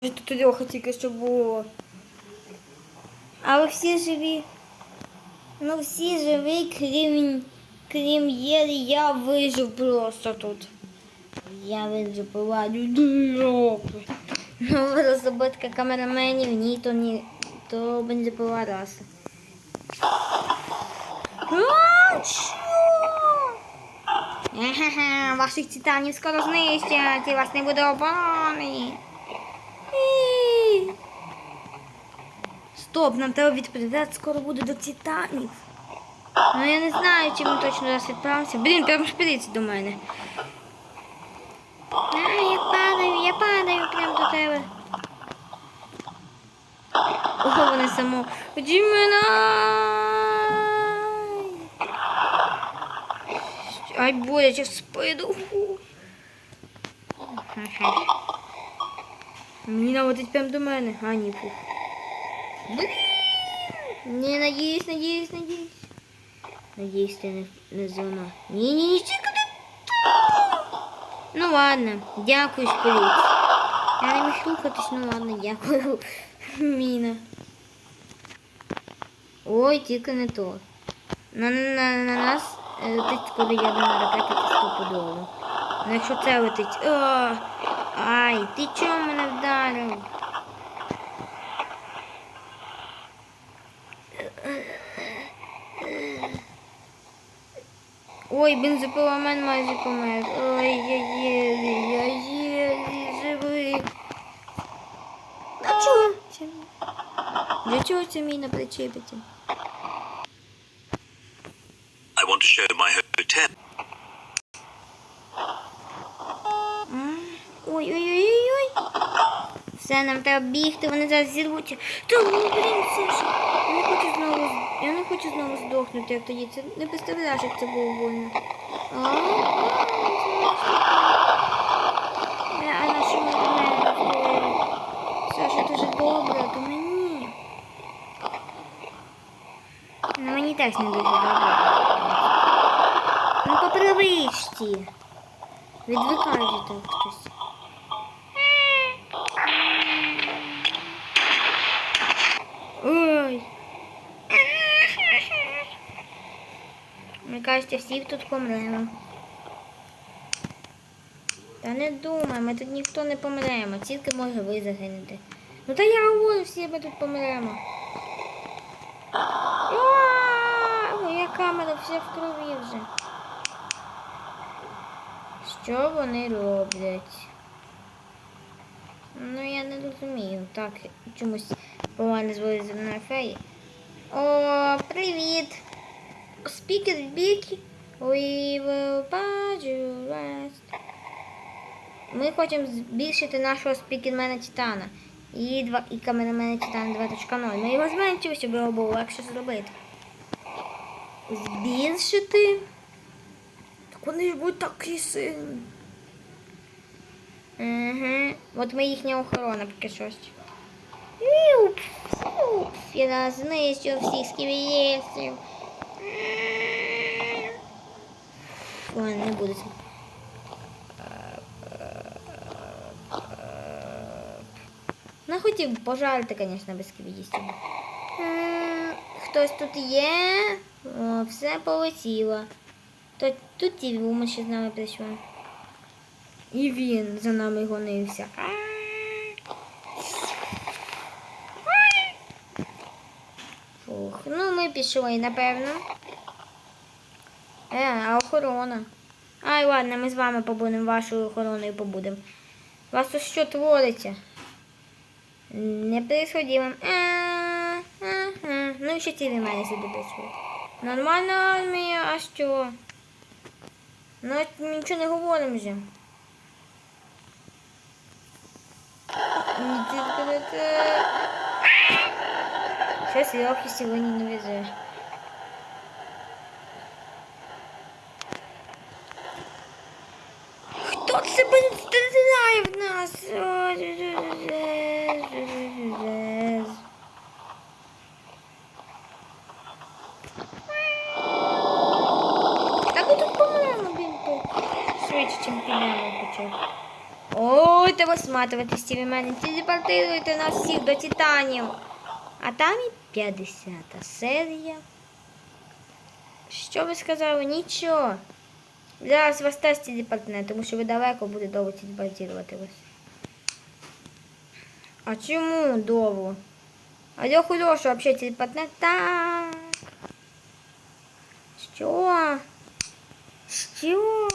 Тут Льоха тільки що було. Але всі живі. Ну всі живі, крім, крім Єри, я вижив просто тут. Я вижив поладю. Ну, розробитка камераменів, ні, то ні, то бензопила раса. А, що? Ага, ваших титанів скоро знищать, і вас не буде оборони. Стоп, нам треба відправляти, скоро буде до титанів. Ну я не знаю, чи ми точно зараз відправимося. Блін, прямо шпириться до мене. А, я падаю, я падаю прямо до тебе. Ого, вони само. Діминай! Ай, боляче в. Ха-ха. Мені наводить прямо до мене. А, ні, фу. Не надіюсь, надіюсь, надіюсь. Надіюсь, ти не, не зона. Ні, ні, ні, тільки не Ну ладно, дякую, шпиліць. Я не міг рухатись, ну ладно, дякую. Міна. Ой, тільки не то. На, на, на нас е, летить коли ядерна ракета це стопудово. Ну якщо це летить. Ай, ти чого мене вдарив? Ой, бензопиломен майже помер. Ой, я єлі, я єлі живий. А чого? Для чого це міна? I want to show my hotel. Ой-ой-ой-ой. Все, нам треба бігти, вони зараз зірвуться. Та ну, блін, ж. Я не хочу знову, я не хочу знову здохнути, як тоді. Це не представляєш, як це було больно. А, а на що мене? Саша дуже добре, то мені. Ну, мені теж не дуже добре. Ну, по привичці. Відвикайте так хтось. Мені кажеться, всі тут помремо. Та не думай, ми тут ніхто не помремо, тільки може ви загинете. Ну та я говорю, всі ми тут помремо. Моя камера вся в крові вже. Що вони роблять? Ну я не розумію. Так, чомусь погано звали зі мною феї. О, привіт! Спікер Бікі. We will patch you last. Ми хочемо збільшити нашого спікермена Титана. І, два, і камерамена Титана 2.0. Ми його зменшили, щоб його було легше зробити. Збільшити? Так вони ж будуть такі сильні. Угу. От ми їхня охорона поки щось. Я знищив всіх сківієсів. Ладно, не буду це. Ну, хотів пожарити, звісно, без сківієстів. Хтось тут є? О, все полетіло. То тут ті вума ще з нами прийшла. І він за нами гонився. Ну ми пішли, напевно. Е, а охорона. Ай, ладно, ми з вами побудемо, вашою охороною побудемо. Вас тут що твориться? Не происходимо. Ну і ще ці мене сюди прийшли. Нормальна армія, а що? Ну, нічого не говоримо вже. Ні, тільки не те. Щось Льохи не везе. Хто це буде стріляє в нас? Так ми тут помремо, блін, швидше, підемо хоча. б. Ой, та висматривати стіві мене. Телепортируйте нас всіх до Титанів. А там і 50 серія. Що ви сказали? Нічого. Зараз вас теж телепортне, тому що ви далеко буде довго телепортувати вас. А чому довго? А Льоху Льошу вообще телепортне? Так. Що? Що?